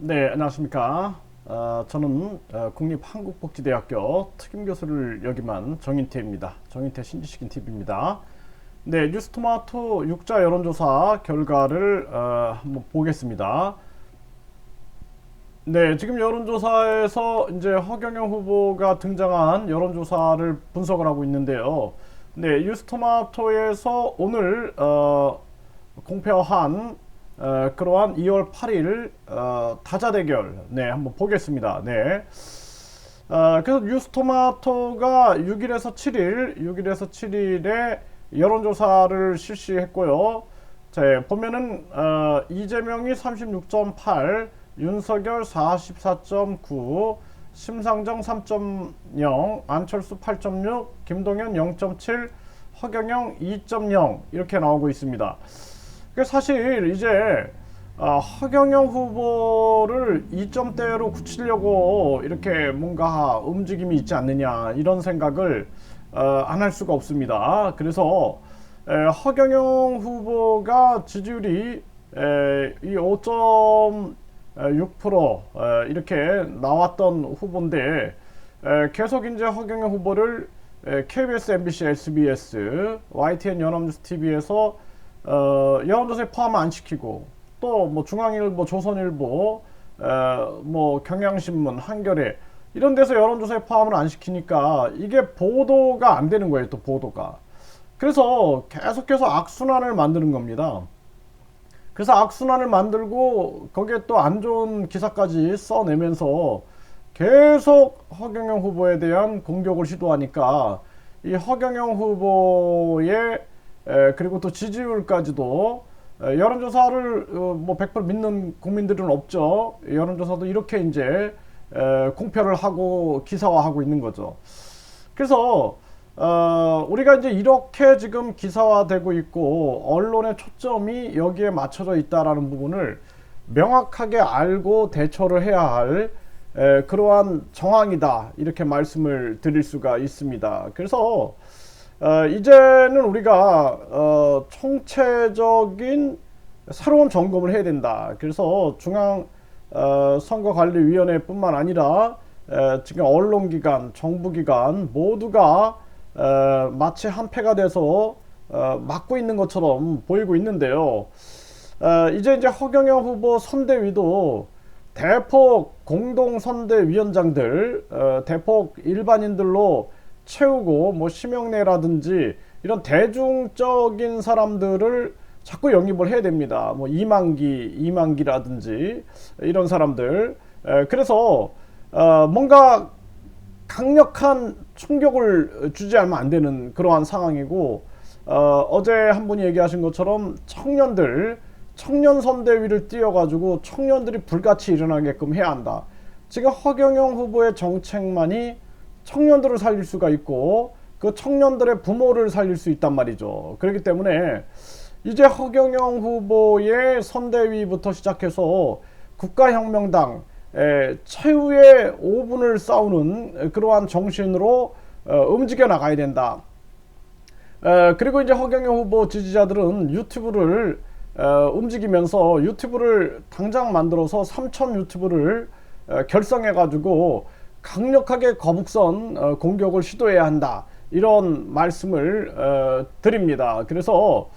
네, 안녕하십니까. 어, 저는 어, 국립한국복지대학교 특임교수를 역임한 정인태입니다. 정인태 신지식인 TV입니다. 네, 뉴스토마토 육자 여론조사 결과를 어, 한번 보겠습니다. 네, 지금 여론조사에서 이제 허경영 후보가 등장한 여론조사를 분석을 하고 있는데요. 네, 뉴스토마토에서 오늘 어, 공표한 어, 그러한 2월 8일 어, 타자 대결 네 한번 보겠습니다. 네. 어, 그래서 뉴스토마토가 6일에서 7일, 6일에서 7일에 여론조사를 실시했고요. 자, 보면은 어, 이재명이 36.8, 윤석열 44.9, 심상정 3.0, 안철수 8.6, 김동연 0.7, 허경영 2.0 이렇게 나오고 있습니다. 그 사실 이제 어, 허경영 후보를 2점대로 굳히려고 이렇게 뭔가 움직임이 있지 않느냐 이런 생각을 어, 안 할 수가 없습니다. 그래서 에, 허경영 후보가 지지율이 에, 이 5.6% 에, 이렇게 나왔던 후보인데 에, 계속 이제 허경영 후보를 에, KBS, MBC, SBS, YTN 연합뉴스 TV에서 어, 여론조사에 포함 안 시키고 또 뭐 중앙일보, 조선일보, 어, 뭐 경향신문, 한겨레 이런 데서 여론조사에 포함을 안 시키니까 이게 보도가 안 되는 거예요. 또 보도가. 그래서 계속해서 악순환을 만드는 겁니다. 그래서 악순환을 만들고 거기에 또 안 좋은 기사까지 써내면서 계속 허경영 후보에 대한 공격을 시도하니까 이 허경영 후보의 에, 그리고 또 지지율까지도 에, 여론조사를 어, 뭐100% 믿는 국민들은 없죠. 여론조사도 이렇게 이제 에, 공표를 하고 기사화하고 있는 거죠. 그래서 어, 우리가 이제 이렇게 지금 기사화되고 있고 언론의 초점이 여기에 맞춰져 있다라는 부분을 명확하게 알고 대처를 해야 할 에, 그러한 정황이다 이렇게 말씀을 드릴 수가 있습니다. 그래서 어, 이제는 우리가 어, 총체적인 새로운 점검을 해야 된다. 그래서 중앙 어, 선거관리위원회뿐만 아니라 에, 지금 언론기관, 정부기관 모두가 에, 마치 한패가 돼서 어, 막고 있는 것처럼 보이고 있는데요. 어, 이제 이제 허경영 후보 선대위도 대폭 공동 선대위원장들, 어, 대폭 일반인들로 채우고 뭐 심영래라든지 이런 대중적인 사람들을 자꾸 영입을 해야 됩니다. 뭐 이만기, 이만기라든지 이런 사람들. 에, 그래서 어, 뭔가 강력한 충격을 주지 않으면 안 되는 그러한 상황이고 어, 어제 한 분이 얘기하신 것처럼 청년들 청년 선대위를 띄워가지고 청년들이 불같이 일어나게끔 해야 한다. 지금 허경영 후보의 정책만이 청년들을 살릴 수가 있고 그 청년들의 부모를 살릴 수 있단 말이죠. 그렇기 때문에 이제 허경영 후보의 선대위부터 시작해서 국가혁명당 최후의 5분을 싸우는 그러한 정신으로 어, 움직여 나가야 된다. 그리고 이제 허경영 후보 지지자들은 유튜브를 어, 움직이면서 유튜브를 당장 만들어서 3천 유튜브를 어, 결성해 가지고 강력하게 거북선 어, 공격을 시도해야 한다. 이런 말씀을 어, 드립니다. 그래서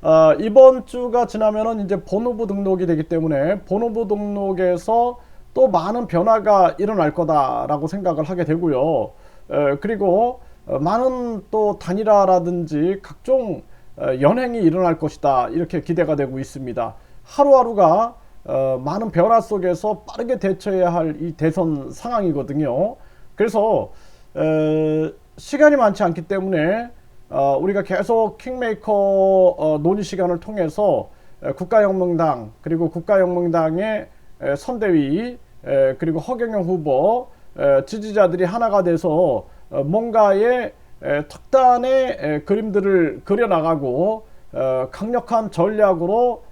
어, 이번 주가 지나면은 이제 본후보 등록이 되기 때문에 본후보 등록에서 또 많은 변화가 일어날 거다라고 생각을 하게 되고요. 에, 그리고 어, 많은 또 단일화라든지 각종 어, 연행이 일어날 것이다 이렇게 기대가 되고 있습니다. 하루하루가 어, 많은 변화 속에서 빠르게 대처해야 할 이 대선 상황이거든요. 그래서 에, 시간이 많지 않기 때문에 어, 우리가 계속 킹메이커 어, 논의 시간을 통해서 에, 국가혁명당 그리고 국가혁명당의 에, 선대위 에, 그리고 허경영 후보 에, 지지자들이 하나가 돼서 어, 뭔가의 에, 특단의 에, 그림들을 그려나가고 어, 강력한 전략으로 어,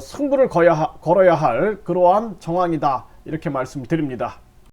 승부를 거야, 걸어야 할 그러한 정황이다 이렇게 말씀드립니다.